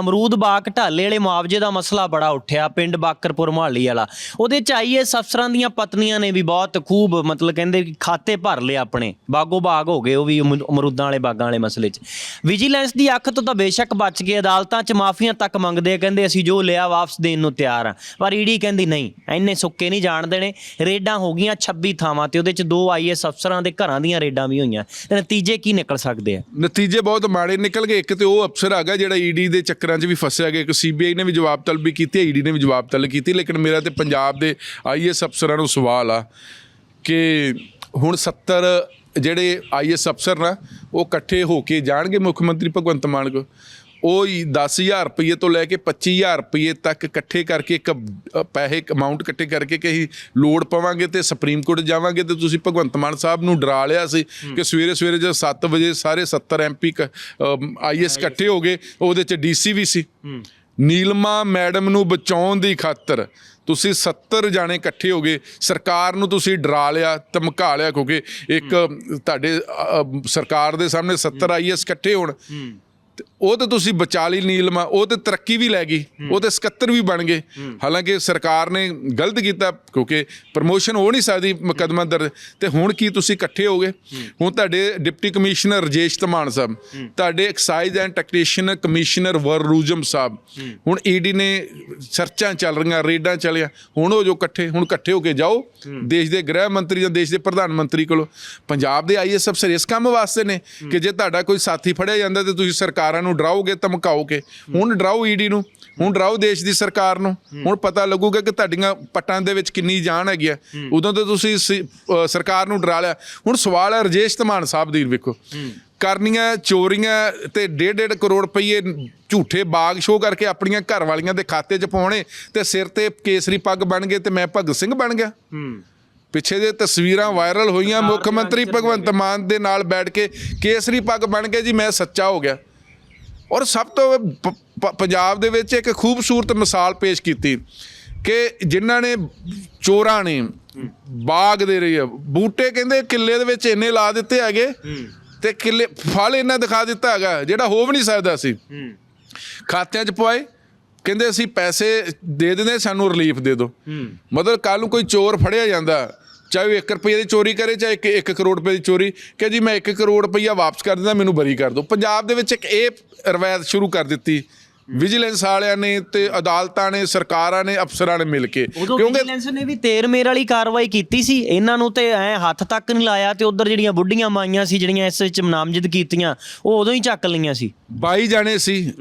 ਅਮਰੂਦ ਬਾਗ ਢਾਲੇ ਵਾਲੇ ਮੁਆਵਜ਼ੇ ਦਾ ਮਸਲਾ ਬੜਾ ਉੱਠਿਆ ਪਿੰਡ ਬਾਕਰਪੁਰ ਮੁਹੱਲੀ ਵਾਲਾ। ਉਹਦੇ ਚ ਆਈਐਸ ਅਫਸਰਾਂ ਦੀਆਂ ਪਤਨੀਆਂ ਨੇ ਵੀ ਬਹੁਤ ਖੂਬ ਮਤਲਬ ਕਹਿੰਦੇ ਕਿ ਖਾਤੇ ਭਰ ਲਏ ਆਪਣੇ। ਬਾਗੋ ਬਾਗ ਹੋ ਗਏ ਉਹ ਵੀ ਅਮਰੂ- ਅਮਰੂਦਾਂ ਵਾਲੇ ਬਾਗਾਂ ਵਾਲੇ ਮਸਲੇ 'ਚ। ਵਿਜੀਲੈਂਸ ਦੀ ਅੱਖ ਤੋਂ ਤਾਂ ਬੇਸ਼ੱਕ ਬਚ ਕੇ ਅਦਾਲਤਾਂ 'ਚ ਮਾਫੀਆਂ ਤੱਕ ਮੰਗਦੇ ਆ, ਕਹਿੰਦੇ ਅਸੀਂ ਜੋ ਲਿਆ ਵਾਪਸ ਦੇਣ ਨੂੰ ਤਿਆਰ ਆ। ਪਰ ਈਡੀ ਕਹਿੰਦੀ ਨਹੀਂ ਐਨੇ ਸੁੱਕੇ ਨਹੀਂ ਜਾਣ ਦੇਣੇ ਰੇਡਾਂ ਹੋ ਗਈਆਂ 26 ਥਾਵਾਂ ਤੇ, ਉਹਦੇ 'ਚ ਦੋ ਆਈਐਸ ਅਫਸਰਾਂ ਦੇ ਘਰਾਂ ਦੀਆਂ ਰੇਡਾਂ ਵੀ ਹੋਈਆਂ। ਤੇ ਨਤੀਜੇ ਕੀ ਨਿਕਲ ਸਕਦੇ ਆ? ਨਤੀਜੇ ਬਹੁਤ ਮਾੜੇ ਨਿਕਲ ਗਏ, ਇੱਕ ਤੇ ਉਹ ਅਫਸਰ ਹੈਗਾ ਜਿਹੜਾ ਈਡੀ ਦੇ ਚੱਕਰ 'ਚ ਵੀ ਫਸਿਆ ਗਿਆ। ਇੱਕ ਸੀਬੀਆਈ ਨੇ ਵੀ ਜਵਾਬ ਤਲਬੀ ਕੀਤੀ ਈਡੀ ਨੇ ਵੀ ਜਵਾਬ ਤਲਬ ਕੀਤੀ, ਲੇਕਿਨ ਮੇਰਾ ਤੇ ਪੰਜਾਬ ਦੇ ਆਈਐਸ ਅਫਸਰਾਂ ਨੂੰ ਸਵਾਲ ਆ ਕਿ ਹੁਣ 70 ਜਿਹੜੇ ਆਈਐਸ ਅਫਸਰ ਨਾ, ਉਹ ਇਕੱਠੇ ਹੋ ਕੇ ਜਾਣਗੇ ਮੁੱਖ ਮੰਤਰੀ ਭਗਵੰਤ ਮਾਨ ਕੋ? ਉਹ ਹੀ 10000 ਰੁਪਏ ਤੋਂ ਲੈ ਕੇ 25000 ਰੁਪਏ ਤੱਕ ਇਕੱਠੇ ਕਰਕੇ ਇੱਕ ਪੈਸੇ ਅਮਾਉਂਟ ਇਕੱਠੇ ਕਰਕੇ ਕਿ ਅਸੀਂ ਲੋੜ ਪਵਾਂਗੇ ਤੇ ਸੁਪਰੀਮ ਕੋਰਟ ਜਾਵਾਂਗੇ ਤੇ ਤੁਸੀਂ ਭਗਵੰਤ ਮਾਨ ਸਾਹਿਬ ਨੂੰ ਡਰਾ ਲਿਆ ਸੀ ਕਿ ਸਵੇਰੇ ਸਵੇਰੇ ਜਦ 7 ਵਜੇ ਸਾਰੇ 70 ਐਮਪੀ ਆਈਐਸ ਇਕੱਠੇ ਹੋ ਗਏ ਉਹਦੇ ਚ ਡੀਸੀ ਵੀ ਸੀ। ਨੀਲਮਾ ਮੈਡਮ ਨੂੰ ਬਚਾਉਣ ਦੀ ਖਾਤਰ ਤੁਸੀਂ 70 ਜਾਣੇ ਇਕੱਠੇ ਹੋ ਗਏ ਸਰਕਾਰ ਨੂੰ ਤੁਸੀਂ ਡਰਾ ਲਿਆ ਧਮਕਾ ਲਿਆ ਕਿਉਂਕਿ ਇੱਕ ਤੁਹਾਡੇ ਸਰਕਾਰ ਦੇ ਸਾਹਮਣੇ 70 ਆਈਐਸ ਇਕੱਠੇ ਹੋਣ। ਉਹ ਤੇ ਤੁਸੀਂ ਬਚਾ ਲਈ ਨੀਲਮਾ ਉਹ ਤੇ ਤਰੱਕੀ ਵੀ ਲੈ ਗਈ ਉਹ ਤੇ ਸਕੱਤਰ ਵੀ ਬਣ ਗਏ। ਹਾਲਾਂਕਿ ਸਰਕਾਰ ਨੇ ਗਲਤ ਕੀਤਾ ਕਿਉਂਕਿ ਪ੍ਰਮੋਸ਼ਨ ਹੋ ਨਹੀਂ ਸਕਦੀ ਮੁਕੱਦਮਾ ਦਰਜ। ਤੇ ਹੁਣ ਕੀ ਤੁਸੀਂ ਇਕੱਠੇ ਹੋ। ਗਏ ਹੁਣ ਤੁਹਾਡੇ ਡਿਪਟੀ ਕਮਿਸ਼ਨਰ ਰਜੇਸ਼ ਧਮਾਨ ਸਾਹਿਬ ਤੁਹਾਡੇ ਐਕਸਾਈਜ਼ ਐਂਡ ਟੈਕਨੀਸ਼ੀਅਨ ਕਮਿਸ਼ਨਰ ਵਰਰੂਜਮ ਸਾਹਿਬ ਹੁਣ ਈਡੀ ਨੇ ਸਰਚਾਂ ਚੱਲ ਰਹੀਆਂ ਰੇਡਾਂ ਚੱਲਿਆ। ਹੁਣ ਉਹ ਜੋ ਇਕੱਠੇ ਹੁਣ ਇਕੱਠੇ ਹੋ ਕੇ ਜਾਓ। ਦੇਸ਼ ਦੇ ਗ੍ਰਹਿ ਮੰਤਰੀ ਜਾਂ ਦੇਸ਼ ਦੇ ਪ੍ਰਧਾਨ ਮੰਤਰੀ ਕੋਲੋਂ। ਪੰਜਾਬ ਦੇ ਆਈਐਸ ਅਫਸਰ ਇਸ ਕੰਮ ਵਾਸਤੇ ਨੇ ਕਿ ਜੇ ਤੁਹਾਡਾ ਕੋਈ ਸਾਥੀ ਫੜਿਆ ਜਾਂਦਾ ਤੇ ਤੁਸੀਂ ਸਰਕਾਰਾਂ ਨੂੰ ਡਰਾਓਗੇ ਧਮਕਾਓਗੇ। ਹੁਣ ਡਰਾਓ ਈਡੀ ਨੂੰ ਹੁਣ ਡਰਾਓ ਦੇਸ਼ ਦੀ ਸਰਕਾਰ ਨੂੰ। ਹੁਣ ਪਤਾ ਲੱਗੂਗਾ ਕਿ ਤੁਹਾਡੀਆਂ ਪੱਟਾਂ ਦੇ ਵਿੱਚ ਕਿੰਨੀ ਜਾਨ ਹੈਗੀ ਆ। ਉਦੋਂ ਤੇ ਤੁਸੀਂ ਸ- ਸਰਕਾਰ ਨੂੰ ਡਰਾ ਲਿਆ। ਹੁਣ ਸਵਾਲ ਹੈ ਰਜੇਸ਼ ਧਮਾਨ ਸਾਹਿਬ ਦੀ ਵੇਖੋ। ਕਰਨੀਆਂ ਚੋਰੀਆਂ ਤੇ 1.5 ਕਰੋੜ ਰੁਪਏ ਝੂਠੇ ਬਾਗ ਸ਼ੋਅ ਕਰਕੇ ਆਪਣੀਆਂ ਘਰ ਵਾਲੀਆਂ ਦੇ ਖਾਤੇ 'ਚ ਪਾਉਣੇ ਤੇ ਸਿਰ ਤੇ ਕੇਸਰੀ ਪੱਗ ਬਣ ਗਏ ਤੇ ਮੈਂ ਭਗਤ ਸਿੰਘ ਬਣ ਗਿਆ। ਪਿੱਛੇ ਜੇ ਤਸਵੀਰਾਂ ਵਾਇਰਲ ਹੋਈਆਂ ਮੁੱਖ ਮੰਤਰੀ ਭਗਵੰਤ ਮਾਨ ਦੇ ਨਾਲ ਬੈਠ ਕੇ ਕੇਸਰੀ ਪੱਗ ਬਣ ਕੇ ਜੀ ਮੈਂ ਸੱਚਾ ਹੋ ਗਿਆ। ਔਰ ਸਭ ਤੋਂ ਪੰਜਾਬ ਦੇ ਵਿੱਚ ਇੱਕ ਖੂਬਸੂਰਤ ਮਿਸਾਲ ਪੇਸ਼ ਕੀਤੀ ਕਿ ਜਿਨ੍ਹਾਂ ਨੇ ਚੋਰਾਂ ਨੇ ਬਾਗ ਦੇ ਰਹੀ ਆ। ਬੂਟੇ ਕਹਿੰਦੇ ਕਿੱਲੇ ਦੇ ਵਿੱਚ ਇੰਨੇ ਲਾ ਦਿੱਤੇ ਹੈਗੇ ਤੇ ਕਿੱਲੇ ਫਲ ਇਹਨਾਂ ਦਿਖਾ ਦਿੱਤਾ ਹੈਗਾ ਜਿਹੜਾ ਹੋ ਵੀ ਨਹੀਂ ਸਕਦਾ ਸੀ। ਖਾਤਿਆਂ 'ਚ ਪਵਾਏ ਕਹਿੰਦੇ ਅਸੀਂ ਪੈਸੇ ਦੇ ਦਿੰਦੇ ਸਾਨੂੰ ਰਿਲੀਫ ਦੇ ਦਿਓ। ਮਤਲਬ ਕੱਲ ਨੂੰ ਕੋਈ ਚੋਰ ਫੜਿਆ ਜਾਂਦਾ ਚਾਹੇ ਉਹ 1 ਰੁਪਏ ਦੀ ਚੋਰੀ ਕਰੇ ਚਾਹੇ 1 ਕਰੋੜ ਰੁਪਏ ਦੀ ਚੋਰੀ ਕਿ ਜੀ ਮੈਂ 1 ਕਰੋੜ ਰੁਪਈਆ ਵਾਪਸ ਕਰ ਦਿੰਦਾ ਮੈਨੂੰ ਬਰੀ ਕਰ ਦਿਓ। ਪੰਜਾਬ ਦੇ ਵਿੱਚ ਇੱਕ ਇਹ ਰਵਾਇਤ ਸ਼ੁਰੂ ਕਰ ਦਿੱਤੀ। ਵਿਜੀਲੈਂਸ ਵਾਲਿਆਂ ਨੇ ਤੇ ਅਦਾਲਤਾਂ ਨੇ ਸਰਕਾਰਾਂ ਨੇ ਅਫਸਰਾਂ ਨੇ ਮਿਲ ਕੇ। ਉਦੋਂ ਵਿਜੀਲੈਂਸ ਨੇ ਵੀ ਤੇਰ ਮੇਰ ਵਾਲੀ ਕਾਰਵਾਈ ਕੀਤੀ ਸੀ। ਇਹਨਾਂ ਨੂੰ ਤੇ ਐ ਹੱਥ ਤੱਕ ਨਹੀਂ ਲਾਇਆ ਤੇ ਉਧਰ ਜਿਹੜੀਆਂ ਬੁੱਢੀਆਂ ਮਾਈਆਂ ਸੀ ਜਿਹੜੀਆਂ ਇਸ ਵਿੱਚ ਨਾਮਜ਼ਦ ਕੀਤੀਆਂ ਉਹ ਉਦੋਂ ਹੀ ਚੱਕ ਲਈਆਂ ਸੀ। 22 ਜਾਣੇ ਸੀ।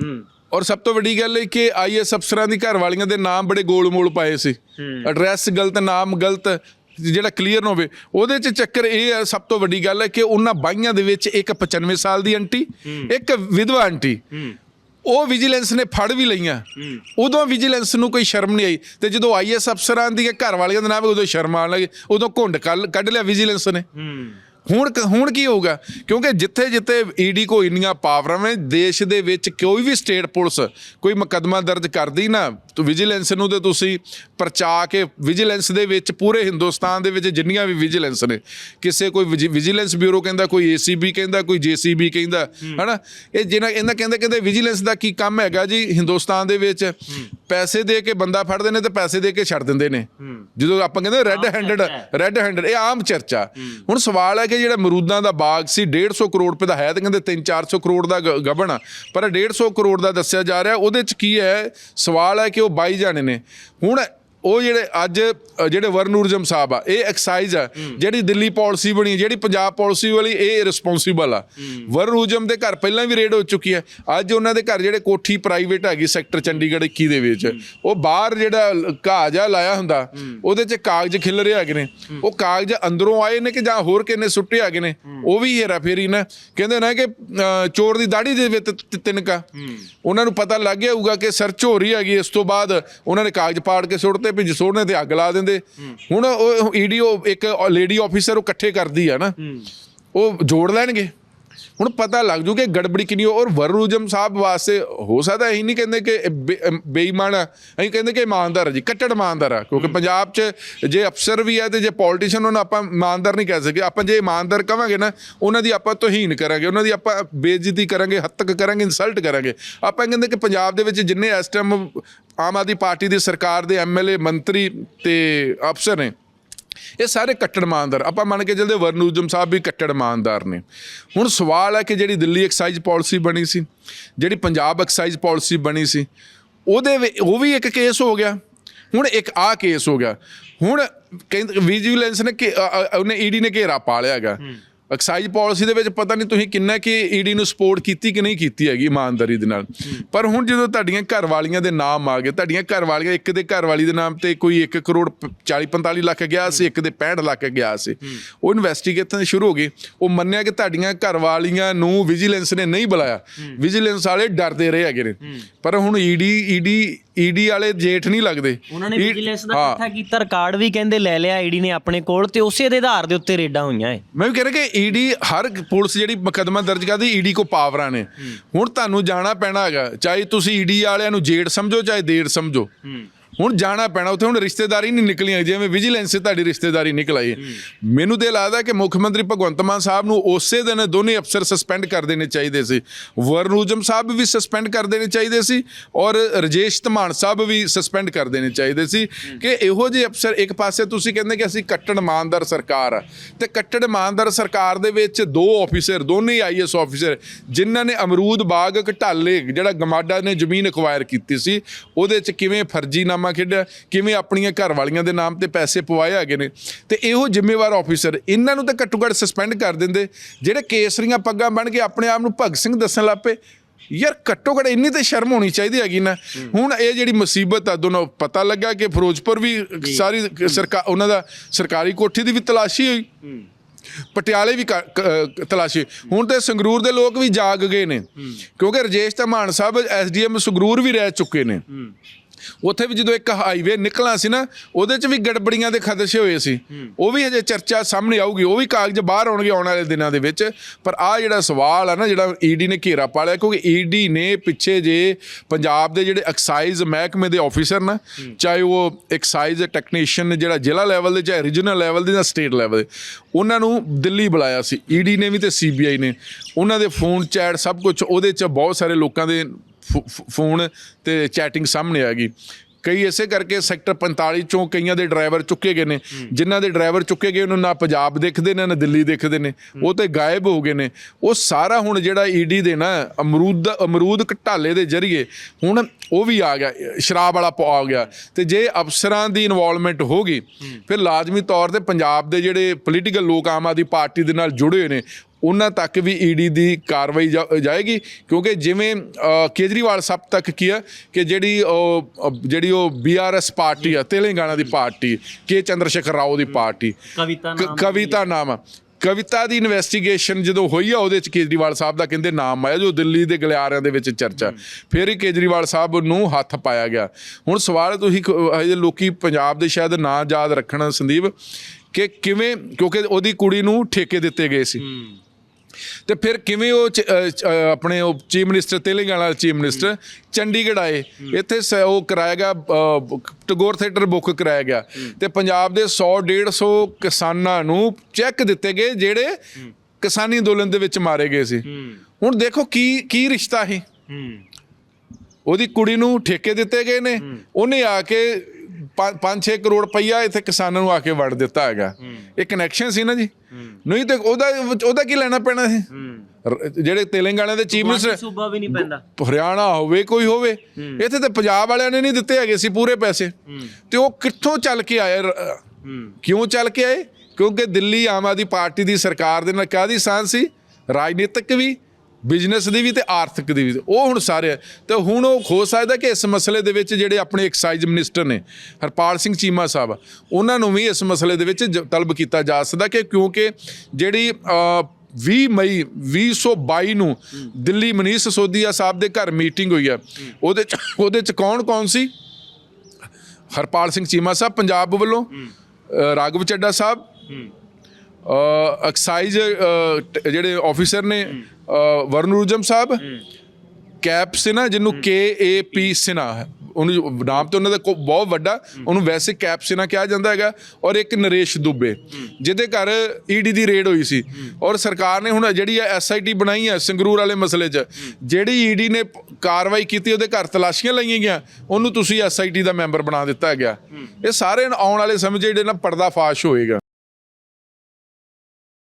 ਔਰ ਸਭ ਤੋਂ ਵੱਡੀ ਗੱਲ ਇਹ ਕਿ ਆਈਐਸ ਅਫਸਰਾਂ ਦੀ ਘਰ ਵਾਲੀਆਂ ਦੇ ਨਾਮ ਬੜੇ ਗੋਲ-ਮੋਲ ਪਾਏ ਸੀ। ਐਡਰੈਸ ਗਲਤ ਨਾਮ ਗਲਤ ਜਿਹੜਾ ਕਲੀਅਰ ਹੋਵੇ ਉਹਦੇ ਚ ਚੱਕਰ ਇਹ ਹੈ ਸਭ ਤੋਂ ਵੱਡੀ ਗੱਲ ਹੈ ਕਿ ਉਹਨਾਂ ਬਾਈਆਂ ਦੇ ਵਿੱਚ ਇੱਕ 95 ਸਾਲ ਦੀ ਆਂਟੀ ਇੱਕ ਵਿਧਵਾ ਆਂਟੀ। ਉਹ ਵਿਜੀਲੈਂਸ ਨੇ ਫੜ ਵੀ ਲਈਆਂ। ਉਦੋਂ ਵਿਜੀਲੈਂਸ ਨੂੰ ਕੋਈ ਸ਼ਰਮ ਨਹੀਂ ਆਈ। ਤੇ ਜਦੋਂ ਆਈਐਸ ਅਫਸਰਾਂ ਦੀ ਘਰ ਵਾਲੀਆਂ ਦੇ ਨਾਮ ਉਦੋਂ ਸ਼ਰਮ ਆਉਣ ਲੱਗੀ। ਉਦੋਂ ਘੁੰਡ ਕੱਢ ਲਿਆ ਵਿਜੀਲੈਂਸ ਨੇ। ਹੁਣ ਹੁਣ ਕੀ ਹੋਊਗਾ? ਕਿਉਂਕਿ ਜਿੱਥੇ ਜਿੱਥੇ ਈਡੀ ਕੋ ਇੰਨੀਆਂ ਪਾਵਰਾਂ ਨੇ ਦੇਸ਼ ਦੇ ਵਿੱਚ ਕੋਈ ਵੀ ਸਟੇਟ ਪੁਲਿਸ ਕੋਈ ਮੁਕੱਦਮਾ ਦਰਜ ਕਰਦੀ ਨਾ ਤਾਂ ਵਿਜੀਲੈਂਸ ਨੂੰ ਤੇ ਤੁਸੀਂ ਪਰਚਾ ਕੇ ਵਿਜੀਲੈਂਸ ਦੇ ਵਿੱਚ ਪੂਰੇ ਹਿੰਦੁਸਤਾਨ ਦੇ ਵਿੱਚ ਜਿੰਨੀਆਂ ਵੀ ਵਿਜੀਲੈਂਸ ਨੇ ਕਿਸੇ ਕੋਈ ਵਿਜੀ- ਵਿਜੀਲੈਂਸ ਬਿਊਰੋ ਕਹਿੰਦਾ ਕੋਈ ਏਸੀਬੀ ਕਹਿੰਦਾ ਕੋਈ ਜੀਸੀਬੀ ਕਹਿੰਦਾ ਹਨਾ? ਇਹ ਜਿਹਨਾਂ ਇਹਨਾਂ ਕਹਿੰਦੇ ਕਹਿੰਦੇ ਵਿਜੀਲੈਂਸ ਦਾ ਕੀ ਕੰਮ ਹੈਗਾ ਜੀ ਹਿੰਦੁਸਤਾਨ ਦੇ ਵਿੱਚ? ਪੈਸੇ ਦੇ ਕੇ ਬੰਦਾ ਫੜਦੇ ਨੇ ਤੇ ਪੈਸੇ ਦੇ ਕੇ ਛੱਡ ਦਿੰਦੇ ਨੇ। ਜਦੋਂ ਆਪਾਂ ਕਹਿੰਦੇ ਰੈੱਡ ਹੈਂਡਡ ਰੈੱਡ ਹੈਂਡਡ ਇਹ ਆਮ ਚਰਚਾ। ਹੁਣ ਸਵਾਲ ਹੈ ਕਿ ਜਿਹੜਾ ਮਰੂਦਾਂ ਦਾ ਬਾਗ ਸੀ 150 ਕਰੋੜ ਰੁਪਏ ਦਾ ਹੈ ਤੇ ਕਹਿੰਦੇ 3-400 ਕਰੋੜ ਦਾ ਗ- ਗਬਨ ਆ। ਪਰ 150 ਕਰੋੜ ਦਾ ਦੱਸਿਆ ਜਾ ਰਿਹਾ, ਉਹਦੇ ਚ ਕੀ ਹੈ, ਸਵਾਲ ਹੈ ਕਿ ਉਹ 22 ਜਾਣੇ ਨੇ। ਹੁਣ ਉਹ ਜਿਹੜੇ ਅੱਜ ਜਿਹੜੇ ਵਰਨੂਰਜਮ ਸਾਹਿਬ ਆ ਇਹ ਐਕਸਾਈਜ਼ ਆ ਜਿਹੜੀ ਦਿੱਲੀ ਪਾਲਿਸੀ ਬਣੀ ਜਿਹੜੀ ਪੰਜਾਬ ਪਾਲਿਸੀ ਵਾਲੀ ਇਹ ਰਿਸਪੌਂਸੀਬਲ ਆ। ਵਰਨੂਰਜਮ ਦੇ ਘਰ ਪਹਿਲਾਂ ਵੀ ਰੇਡ ਹੋ ਚੁੱਕੀ ਹੈ ਅੱਜ ਉਹਨਾਂ ਦੇ ਘਰ ਜਿਹੜੇ ਕੋਠੀ ਪ੍ਰਾਈਵੇਟ ਹੈਗੀ ਸੈਕਟਰ ਚੰਡੀਗੜ੍ਹ 21 ਦੇ ਵਿੱਚ ਉਹ ਬਾਹਰ ਜਿਹੜਾ ਜਿਹਾ ਲਾਇਆ ਹੁੰਦਾ ਉਹਦੇ 'ਚ ਕਾਗਜ਼ ਖਿਲ ਰਹੇ ਹੈਗੇ ਨੇ। ਉਹ ਕਾਗਜ਼ ਅੰਦਰੋਂ ਆਏ ਨੇ ਕਿ ਜਾਂ ਹੋਰ ਕਿੰਨੇ ਸੁੱਟੇ ਹੈਗੇ ਨੇ ਉਹ ਵੀ ਹੇਰਾ ਫੇਰੀ ਨਾ। ਕਹਿੰਦੇ ਨਾ ਕਿ ਚੋਰ ਦੀ ਦਾੜੀ ਦੇ ਵਿੱਚ ਤ- ਤਿਨਕਾ ਉਹਨਾਂ ਨੂੰ ਪਤਾ ਲੱਗ ਗਿਆ ਹੋਊਗਾ ਕਿ ਸਰਚ ਹੋ ਰਹੀ ਹੈਗੀ ਇਸ ਤੋਂ ਬਾਅਦ ਉਹਨਾਂ ਨੇ ਕਾਗਜ਼ ਪਾੜ ਕੇ ਸੁੱਟਦੇ ਵੀ ਜੇ ਸੁੱਟਣੇ ਤੇ ਅੱਗ ਲਾ ਦਿੰਦੇ। ਹੁਣ ਉਹ ਈਡੀਓ ਇੱਕ ਲੇਡੀ ਆਫੀਸਰ ਉਹ ਇਕੱਠੇ ਕਰਦੀ ਆ ਨਾ ਉਹ ਜੋੜ ਲੈਣਗੇ। ਹੁਣ ਪਤਾ ਲੱਗ ਜੂ ਕਿ ਗੜਬੜੀ ਕਿੰਨੀ ਹੋ- ਔਰ ਵਰਨੂਜਮ ਸਾਹਿਬ ਵਾਸਤੇ ਹੋ ਸਕਦਾ ਅਸੀਂ ਨਹੀਂ ਕਹਿੰਦੇ ਕਿ ਇਹ ਬੇਈਮਾਨ ਅਸੀਂ ਕਹਿੰਦੇ ਕਿ ਇਮਾਨਦਾਰ ਜੀ ਕੱਟੜ ਇਮਾਨਦਾਰ ਆ ਕਿਉਂਕਿ ਪੰਜਾਬ 'ਚ ਜੇ ਅਫਸਰ ਵੀ ਆ ਤੇ ਜੇ ਪੋਲੀਟੀਸ਼ੀਅਨ ਉਹਨਾਂ ਆਪਾਂ ਇਮਾਨਦਾਰ ਨਹੀਂ ਕਹਿ ਸਕਦੇ। ਆਪਾਂ ਜੇ ਇਮਾਨਦਾਰ ਕਵਾਂਗੇ ਨਾ ਉਹਨਾਂ ਦੀ ਆਪਾਂ ਤੋਹੀਨ ਕਰਾਂਗੇ ਉਹਨਾਂ ਦੀ ਆਪਾਂ ਬੇਇੱਜ਼ਤੀ ਕਰਾਂਗੇ ਹੱਤਕ ਕਰਾਂਗੇ ਇਨਸਲਟ ਕਰਾਂਗੇ। ਆਪਾਂ ਕਹਿੰਦੇ ਕਿ ਪੰਜਾਬ ਦੇ ਵਿੱਚ ਜਿੰਨੇ ਇਸ ਟਾਈਮ ਆਮ ਆਦਮੀ ਪਾਰਟੀ ਦੀ ਸਰਕਾਰ ਦੇ ਐਮਐਲਏ ਮੰਤਰੀ ਤੇ ਅਫਸਰ ਨੇ, ਇਹ ਸਾਰੇ ਕੱਟੜ ਇਮਾਨਦਾਰ ਆਪਾਂ ਮੰਨ ਕੇ ਚੱਲਦੇ ਵਰਨੂਜਮ ਸਾਹਿਬ ਵੀ ਕੱਟੜ ਇਮਾਨਦਾਰ ਨੇ। ਹੁਣ ਸਵਾਲ ਹੈ ਕਿ ਜਿਹੜੀ ਦਿੱਲੀ ਐਕਸਾਈਜ਼ ਪਾਲਿਸੀ ਬਣੀ ਸੀ, ਜਿਹੜੀ ਪੰਜਾਬ ਐਕਸਾਈਜ਼ ਪਾਲਿਸੀ ਬਣੀ ਸੀ, ਉਹਦੇ ਵਿੱਚ ਉਹ ਵੀ ਇੱਕ ਕੇਸ ਹੋ ਗਿਆ। ਹੁਣ ਇੱਕ ਆ ਕੇਸ ਹੋ ਗਿਆ। ਹੁਣ ਕਹਿੰਦੇ ਵਿਜੀਲੈਂਸ ਨੇ ਕਿ ਅ- ਅ- ਉਹਨੇ ਈਡੀ ਨੇ ਘੇਰਾ ਪਾ ਲਿਆ ਹੈਗਾ। ਐਕਸਾਈਜ਼ ਪਾਲਿਸੀ ਦੇ ਵਿੱਚ ਪਤਾ ਨਹੀਂ ਤੁਸੀਂ ਕਿੰਨਾ ਕਿ ਈਡੀ ਨੂੰ ਸਪੋਰਟ ਕੀਤੀ ਕਿ ਨਹੀਂ ਕੀਤੀ ਹੈਗੀ ਇਮਾਨਦਾਰੀ ਦੇ ਨਾਲ। ਪਰ ਹੁਣ ਜਦੋਂ ਤੁਹਾਡੀਆਂ ਘਰ ਵਾਲੀਆਂ ਦੇ ਨਾਮ ਆ ਗਏ ਤੁਹਾਡੀਆਂ ਘਰ ਵਾਲੀਆਂ ਇੱਕ ਦੇ ਘਰ ਵਾਲੀ ਦੇ ਨਾਮ ਤੇ ਕੋਈ 1 ਕਰੋੜ 40 45 ਲੱਖ ਗਿਆ ਸੀ ਇੱਕ ਦੇ 65 ਲੱਖ ਗਿਆ ਸੀ। ਉਹ ਇਨਵੈਸਟੀਗੇਸ਼ਨ ਸ਼ੁਰੂ ਹੋ ਗਈ। ਉਹ ਮੰਨਿਆ ਕਿ ਤੁਹਾਡੀਆਂ ਘਰ ਵਾਲੀਆਂ ਨੂੰ ਵਿਜੀਲੈਂਸ ਨੇ ਨਹੀਂ ਬੁਲਾਇਆ। ਵਿਜੀਲੈਂਸ ਵਾਲੇ ਡਰਦੇ ਰਹੇ ਹੈਗੇ ਨੇ। ਪਰ ਹੁਣ ਈਡੀ ਈਡੀ ਈਡੀ ਵਾਲੇ ਜੇਠ ਨਹੀਂ ਲੱਗਦੇ। ਉਹਨਾਂ ਨੇ ਵਿਜੀਲੈਂਸ ਦਾ। ਇਕੱਠਾ ਕੀਤਾ ਰਿਕਾਰਡ ਵੀ ਕਹਿੰਦੇ ਲੈ ਲਿਆ ਈਡੀ ਨੇ ਆਪਣੇ ਕੋਲ ਤੇ ਉਸੇ ਦੇ ਆਧਾਰ ਦੇ ਉੱਤੇ ਰੇਡਾਂ ਹੋਈਆਂ ਏ ਮੈਂ ਵੀ ਕਹਿ ਰਿਹਾ ਕਿ ਈਡੀ ਹਰ ਪੁਲਿਸ ਜਿਹੜੀ ਮੁਕੱਦਮਾ ਦਰਜ ਕਰਦੀ ਈਡੀ ਕੋ ਪਾਵਰਾਂ ਨੇ। ਹੁਣ ਤੁਹਾਨੂੰ ਜਾਣਾ ਪੈਣਾ ਹੈਗਾ ਚਾਹੇ ਤੁਸੀਂ ਈਡੀ ਵਾਲਿਆਂ ਨੂੰ ਜੇੜ ਸਮਝੋ ਚਾਹੇ ਦੇੜ ਸਮਝੋ। ਹੁਣ ਜਾਣਾ ਪੈਣਾ ਉੱਥੇ ਹੁਣ ਰਿਸ਼ਤੇਦਾਰੀ ਨਹੀਂ ਨਿਕਲੀਆਂ ਜਿਵੇਂ ਵਿਜੀਲੈਂਸ ਸੇ ਤੁਹਾਡੀ ਰਿਸ਼ਤੇਦਾਰੀ ਨਿਕਲ ਆਈ। ਮੈਨੂੰ ਤੇ ਲੱਗਦਾ ਕਿ ਮੁੱਖ ਮੰਤਰੀ ਭਗਵੰਤ ਮਾਨ ਸਾਹਿਬ ਨੂੰ ਉਸੇ ਦਿਨ ਦੋਨੇ ਅਫਸਰ ਸਸਪੈਂਡ ਕਰ ਦੇਣੇ ਚਾਹੀਦੇ ਸੀ। ਵਰਨੂਜਮ ਸਾਹਿਬ ਵੀ ਸਸਪੈਂਡ ਕਰ ਦੇਣੇ ਚਾਹੀਦੇ ਸੀ ਔਰ ਰਜੇਸ਼ ਧਮਾਨ ਸਾਹਿਬ ਵੀ ਸਸਪੈਂਡ ਕਰ ਦੇਣੇ ਚਾਹੀਦੇ ਸੀ ਕਿ ਇਹੋ ਜਿਹੇ ਅਫਸਰ ਇੱਕ ਪਾਸੇ ਤੁਸੀਂ ਕਹਿੰਦੇ ਕਿ ਅਸੀਂ ਕੱਟੜ ਇਮਾਨਦਾਰ ਸਰਕਾਰ ਆ ਤੇ ਕੱਟੜ ਇਮਾਨਦਾਰ ਸਰਕਾਰ ਦੇ ਵਿੱਚ ਦੋ ਆਫੀਸਰ ਦੋਨੇ ਆਈਐਸ ਆਫੀਸਰ ਜਿਨ੍ਹਾਂ ਨੇ ਅਮਰੂਦ ਬਾਗ ਘਟਾਲੇ ਜਿਹੜਾ ਗਮਾਡਾ ਨੇ ਜ਼ਮੀਨ ਅਕਵਾਇਰ ਕੀਤੀ ਸੀ ਉਹਦੇ ਚ ਕਿਵੇਂ ਫਰਜ਼ੀਨਾਮਾ ਖੇਡਿਆ ਕਿਵੇਂ ਆਪਣੀਆਂ ਘਰ ਵਾਲੀਆਂ ਦੇ ਨਾਮ ਤੇ ਪੈਸੇ ਪਵਾਏ ਹੈਗੇ ਨੇ। ਤੇ ਇਹੋ ਜ਼ਿੰਮੇਵਾਰ ਆਫੀਸਰ ਇਹਨਾਂ ਨੂੰ ਤਾਂ ਘੱਟੋ ਘੱਟ ਸਸਪੈਂਡ ਕਰ ਦਿੰਦੇ। ਜਿਹੜੇ ਕੇਸਰੀਆਂ ਪੱਗਾਂ ਬਣ ਕੇ ਆਪਣੇ ਆਪ ਨੂੰ ਭਗਤ ਸਿੰਘ ਦੱਸਣ ਲੱਪੇ ਯਾਰ ਘੱਟੋ ਘੱਟ ਇੰਨੀ ਤੇ ਸ਼ਰਮ ਹੋਣੀ ਚਾਹੀਦੀ ਹੈਗੀ ਨਾ। ਹੁਣ ਇਹ ਜਿਹੜੀ ਮੁਸੀਬਤ ਆ ਦੋਨੋਂ ਪਤਾ ਲੱਗਾ ਕਿ ਫਿਰੋਜ਼ਪੁਰ ਵੀ ਸਾਰੀ ਸਰਕਾਰ ਉਹਨਾਂ ਦਾ ਸਰਕਾਰੀ ਕੋਠੀ ਦੀ ਵੀ ਤਲਾਸ਼ੀ ਹੋਈ। ਪਟਿਆਲੇ ਵੀ ਤਲਾਸ਼ੀ ਹੁਣ ਤੇ ਸੰਗਰੂਰ ਦੇ ਲੋਕ ਵੀ ਜਾਗ ਗਏ ਨੇ। ਕਿਉਂਕਿ ਰਜੇਸ਼ ਧਮਾਨ ਸਾਹਿਬ ਐਸਡੀਐਮ ਸੰਗਰੂਰ ਵੀ ਰਹਿ ਚੁੱਕੇ ਨੇ। ਉੱਥੇ ਵੀ ਜਦੋਂ ਇੱਕ ਹਾਈਵੇ ਨਿਕਲਣਾ ਸੀ ਨਾ ਉਹਦੇ 'ਚ ਵੀ ਗੜਬੜੀਆਂ ਦੇ ਖਦਸ਼ੇ ਹੋਏ ਸੀ। ਉਹ ਵੀ ਹਜੇ ਚਰਚਾ ਸਾਹਮਣੇ ਆਊਗੀ ਉਹ ਵੀ ਕਾਗਜ਼ ਬਾਹਰ ਆਉਣਗੇ ਆਉਣ ਵਾਲੇ ਦਿਨਾਂ ਦੇ ਵਿੱਚ। ਪਰ ਆ ਜਿਹੜਾ ਸਵਾਲ ਆ ਨਾ ਜਿਹੜਾ ਈਡੀ ਨੇ ਘੇਰਾ ਪਾ ਲਿਆ ਕਿਉਂਕਿ ਈਡੀ ਨੇ ਪਿੱਛੇ ਜੇ ਪੰਜਾਬ ਦੇ ਜਿਹੜੇ ਐਕਸਾਈਜ਼ ਮਹਿਕਮੇ ਦੇ ਆਫੀਸਰ ਨਾ ਚਾਹੇ ਉਹ ਐਕਸਾਈਜ਼ ਟੈਕਨੀਸ਼ੀਅਨ ਜਿਹੜਾ ਜ਼ਿਲ੍ਹਾ ਲੈਵਲ ਦੇ ਚਾਹੇ ਰੀਜਨਲ ਲੈਵਲ ਦੇ ਜਾਂ ਸਟੇਟ ਲੈਵਲ ਦੇ ਉਹਨਾਂ ਨੂੰ ਦਿੱਲੀ ਬੁਲਾਇਆ ਸੀ। ਈਡੀ ਨੇ ਵੀ ਤੇ ਸੀਬੀਆਈ ਨੇ। ਉਹਨਾਂ ਦੇ ਫੋਨ ਚੈਟ ਸਭ ਕੁਝ ਉਹਦੇ 'ਚ ਬਹੁਤ ਸਾਰੇ ਲੋਕਾਂ ਦੇ ਫੋਨ ਤੇ ਚੈਟਿੰਗ ਸਾਹਮਣੇ ਆ ਗਈ। ਕਈ ਇਸੇ ਕਰਕੇ ਸੈਕਟਰ 45 ਚੋਂ ਕਈਆਂ ਦੇ ਡਰਾਈਵਰ ਚੁੱਕੇ ਗਏ ਨੇ। ਜਿਨ੍ਹਾਂ ਦੇ ਡਰਾਈਵਰ ਚੁੱਕੇ ਗਏ ਉਹਨਾਂ ਨਾ ਪੰਜਾਬ ਦੇਖਦੇ ਨੇ ਨਾ ਦਿੱਲੀ ਦੇਖਦੇ ਨੇ। ਉਹ ਤੇ ਗਾਇਬ ਹੋ ਗਏ ਨੇ। ਉਹ ਸਾਰਾ ਹੁਣ ਜਿਹੜਾ ਈਡੀ ਦੇ ਨਾ ਅਮਰੂਦ ਅਮਰੂਦ ਘਟਾਲੇ ਦੇ ਜ਼ਰੀਏ ਹੁਣ ਉਹ ਵੀ ਆ ਗਿਆ ਸ਼ਰਾਬ ਵਾਲਾ ਪ- ਆ ਗਿਆ। ਤੇ ਜੇ ਅਫਸਰਾਂ ਦੀ ਇਨਵੋਲਵਮੈਂਟ ਹੋਗੀ ਫਿਰ ਲਾਜ਼ਮੀ ਤੌਰ ਤੇ ਪੰਜਾਬ ਦੇ ਜਿਹੜੇ ਪੋਲੀਟੀਕਲ ਲੋਕ ਆਮ ਆਦਮੀ ਪਾਰਟੀ ਦੇ ਨਾਲ ਜੁੜੇ ਹੋਏ ਨੇ ਉਹਨਾਂ ਤੱਕ ਵੀ ਈਡੀ ਦੀ ਕਾਰਵਾਈ ਜਾਏਗੀ। ਕਿਉਂਕਿ ਜਿਵੇਂ ਕੇਜਰੀਵਾਲ ਸਭ ਤੱਕ ਕੀ ਆ ਕਿ ਜਿਹੜੀ ਉਹ ਜਿਹੜੀ ਉਹ ਬੀਆਰਐਸ ਪਾਰਟੀ ਆ ਤੇਲੰਗਾਨਾ ਦੀ ਪਾਰਟੀ ਕੇ ਚੰਦਰਸ਼ੇਖਰ ਰਾਓ ਦੀ ਪਾਰਟੀ। ਕਵਿਤਾ ਕਵਿਤਾ ਨਾਮ ਆ। ਕਵਿਤਾ ਦੀ ਇਨਵੈਸਟੀਗੇਸ਼ਨ ਜਦੋਂ ਹੋਈ ਆ ਉਹਦੇ ਚ ਕੇਜਰੀਵਾਲ ਸਾਹਿਬ ਦਾ ਕਹਿੰਦੇ ਨਾਮ ਆਇਆ ਜੋ ਦਿੱਲੀ ਦੇ ਗਲਿਆਰਿਆਂ ਦੇ ਵਿੱਚ ਚਰਚਾ। ਫਿਰ ਹੀ ਕੇਜਰੀਵਾਲ ਸਾਹਿਬ ਨੂੰ ਹੱਥ ਪਾਇਆ ਗਿਆ। ਹੁਣ ਸਵਾਲ ਤੁਸੀਂ ਲੋਕੀ ਪੰਜਾਬ ਦੇ ਸ਼ਾਇਦ ਨਾਂ ਯਾਦ ਰੱਖਣ ਸੰਦੀਪ ਕਿ ਕਿਵੇਂ ਕਿਉਂਕਿ ਉਹਦੀ ਕੁੜੀ ਨੂੰ ਠੇਕੇ ਦਿੱਤੇ ਗਏ ਸੀ। ਤੇ ਫਿਰ ਕਿਵੇਂ ਉਹ ਚ- ਅ, ਚ- ਅ, ਆਪਣੇ ਉਹ ਚੀਫ ਮਿਨਿਸਟਰ ਤੇਲੰਗਾਨਾ ਦੇ ਚੀਫ ਮਿਨਿਸਟਰ ਚੰਡੀਗੜ੍ਹ ਆਏ। ਇੱਥੇ ਸ- ਉਹ ਕਰਾਇਆ ਗਿਆ ਅ, ਟੈਗੋਰ ਥੀਏਟਰ ਬੁੱਕ ਕਰਾਇਆ ਗਿਆ। ਤੇ ਪੰਜਾਬ ਦੇ 100 150 ਕਿਸਾਨਾਂ ਨੂੰ ਚੈੱਕ ਦਿੱਤੇ ਗਏ ਜਿਹੜੇ ਕਿਸਾਨੀ ਅੰਦੋਲਨ ਦੇ ਵਿੱਚ ਮਾਰੇ ਗਏ ਸੀ। ਹੁਣ ਦੇਖੋ ਕੀ ਕੀ ਰਿਸ਼ਤਾ ਹੈ। ਉਹਦੀ ਕੁੜੀ ਨੂੰ ਠੇਕੇ ਦਿੱਤੇ ਗਏ ਨੇ। ਉਹਨੇ ਆ ਕੇ 5-6 ਕਰੋੜ ਰੁਪਈਆ ਇੱਥੇ ਕਿਸਾਨਾਂ ਨੂੰ ਆ ਕੇ ਵੰਡ ਦਿੱਤਾ ਹੈਗਾ। ਇਹ ਕਨੈਕਸ਼ਨ ਸੀ ਨਾ ਜੀ। ਨਹੀਂ ਤੇ ਉਹਦਾ ਉਹਦਾ ਕੀ ਲੈਣਾ ਪੈਣਾ ਸੀ? ਜਿਹੜੇ ਤੇਲੰਗਾਨਾ ਦੇ ਚੀਫ ਮਿਨਿਸਟਰ ਸੂਬਾ ਵੀ ਨਹੀਂ ਪੈਂਦਾ। ਹਰਿਆਣਾ ਹੋਵੇ ਕੋਈ ਹੋਵੇ ਇੱਥੇ ਤੇ ਪੰਜਾਬ ਵਾਲਿਆਂ ਨੇ ਨਹੀਂ ਦਿੱਤੇ ਹੈਗੇ ਸੀ ਪੂਰੇ ਪੈਸੇ। ਤੇ ਉਹ ਕਿੱਥੋਂ ਚੱਲ ਕੇ ਆਏ? ਕਿਉਂ ਚੱਲ ਕੇ ਆਏ? ਕਿਉਂਕਿ ਦਿੱਲੀ ਆਮ ਆਦਮੀ ਪਾਰਟੀ ਦੀ ਸਰਕਾਰ ਦੇ ਨਾਲ ਕਾਹਦੀ ਸਾਂਝ ਸੀ? ਰਾਜਨੀਤਿਕ ਵੀ ਬਿਜ਼ਨਸ ਦੀ ਵੀ ਤੇ ਆਰਥਿਕ ਦੀ ਵੀ। ਉਹ ਹੁਣ ਸਾਰੇ ਤੇ ਹੁਣ ਉਹ ਹੋ ਸਕਦਾ ਕਿ ਇਸ ਮਸਲੇ ਦੇ ਵਿੱਚ ਜਿਹੜੇ ਆਪਣੇ ਐਕਸਾਈਜ਼ ਮਿਨਿਸਟਰ ਨੇ ਹਰਪਾਲ ਸਿੰਘ ਚੀਮਾ ਸਾਹਿਬ ਉਹਨਾਂ ਨੂੰ ਵੀ ਇਸ ਮਸਲੇ ਦੇ ਵਿੱਚ ਜ- ਤਲਬ ਕੀਤਾ ਜਾ ਸਕਦਾ ਕਿ ਕਿਉਂਕਿ ਜਿਹੜੀ ਅ, 20 ਮਈ 2022 ਨੂੰ ਦਿੱਲੀ ਮਨੀਸ਼ ਸਿਸੋਦੀਆ ਸਾਹਿਬ ਦੇ ਘਰ ਮੀਟਿੰਗ ਹੋਈ ਹੈ ਉਹਦੇ ਚ ਉਹਦੇ ਚ ਕੌਣ ਕੌਣ ਸੀ? ਹਰਪਾਲ ਸਿੰਘ ਚੀਮਾ ਸਾਹਿਬ ਪੰਜਾਬ ਵੱਲੋਂ ਅ, ਰਾਘਵ ਚੱਡਾ ਸਾਹਿਬ ਐਕਸਾਈਜ਼ ਜਿਹੜੇ ਆਫੀਸਰ ਨੇ ਵਰਨੂਰਜਮ ਸਾਹਿਬ ਕੈਪ ਸਿਨਾ ਜਿਹਨੂੰ ਕੇ ਏ ਪੀ ਸਿਨਾ ਹੈ। ਉਹਨੂੰ ਨਾਮ ਤੇ ਉਹਨਾਂ ਦਾ ਕੋ- ਬਹੁਤ ਵੱਡਾ। ਉਹਨੂੰ ਵੈਸੇ ਕੈਪ ਸਿਨਾ ਕਿਹਾ ਜਾਂਦਾ ਹੈਗਾ। ਔਰ ਇੱਕ ਨਰੇਸ਼ ਦੁਬੇ ਜਿਹਦੇ ਘਰ ਈਡੀ ਦੀ ਰੇਡ ਹੋਈ ਸੀ। ਔਰ ਸਰਕਾਰ ਨੇ ਹੁਣ ਜਿਹੜੀ ਐਸਆਈਟੀ ਬਣਾਈ ਹੈ ਸੰਗਰੂਰ ਵਾਲੇ ਮਸਲੇ 'ਚ ਜਿਹੜੀ ਈਡੀ ਨੇ ਪ- ਕਾਰਵਾਈ ਕੀਤੀ ਉਹਦੇ ਘਰ ਤਲਾਸ਼ੀਆਂ ਲਈਆਂ ਗਈਆਂ। ਉਹਨੂੰ ਤੁਸੀਂ ਐਸਆਈਟੀ ਦਾ ਮੈਂਬਰ ਬਣਾ ਦਿੱਤਾ ਗਿਆ। ਇਹ ਸਾਰੇ ਆਉਣ ਵਾਲੇ ਸਮੇਂ ਜਿਹੜੇ ਨਾ ਪਰਦਾ ਫਾਸ਼ ਹੋਏਗਾ।